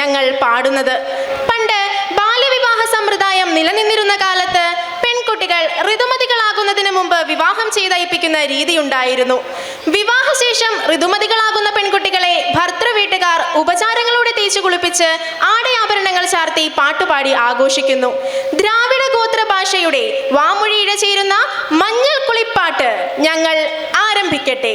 ഞങ്ങൾ പാടുന്നത്. പണ്ട് ബാല്യവിവാഹ സമ്പ്രദായം നിലനിന്നിരുന്ന കാലത്ത് പെൺകുട്ടികൾ ഋതുമതികളാകുന്നതിന് മുമ്പ് വിവാഹം ചെയ്തയപ്പിക്കുന്ന രീതിയുണ്ടായിരുന്നു. വിവാഹശേഷം ഋതുമതികളാകുന്ന പെൺകുട്ടികളെ ഭർത്തൃ വീട്ടുകാർ ഉപചാരങ്ങളോടെ തേച്ചു കുളിപ്പിച്ച് ആടയാഭരണങ്ങൾ ചാർത്തി പാട്ടുപാടി ആഘോഷിക്കുന്നു. ദ്രാവിഡ ഗോത്ര ഭാഷയുടെ വാമൊഴിയിട ചേരുന്ന മഞ്ഞൾ കുളിപ്പാട്ട് ഞങ്ങൾ ആരംഭിക്കട്ടെ.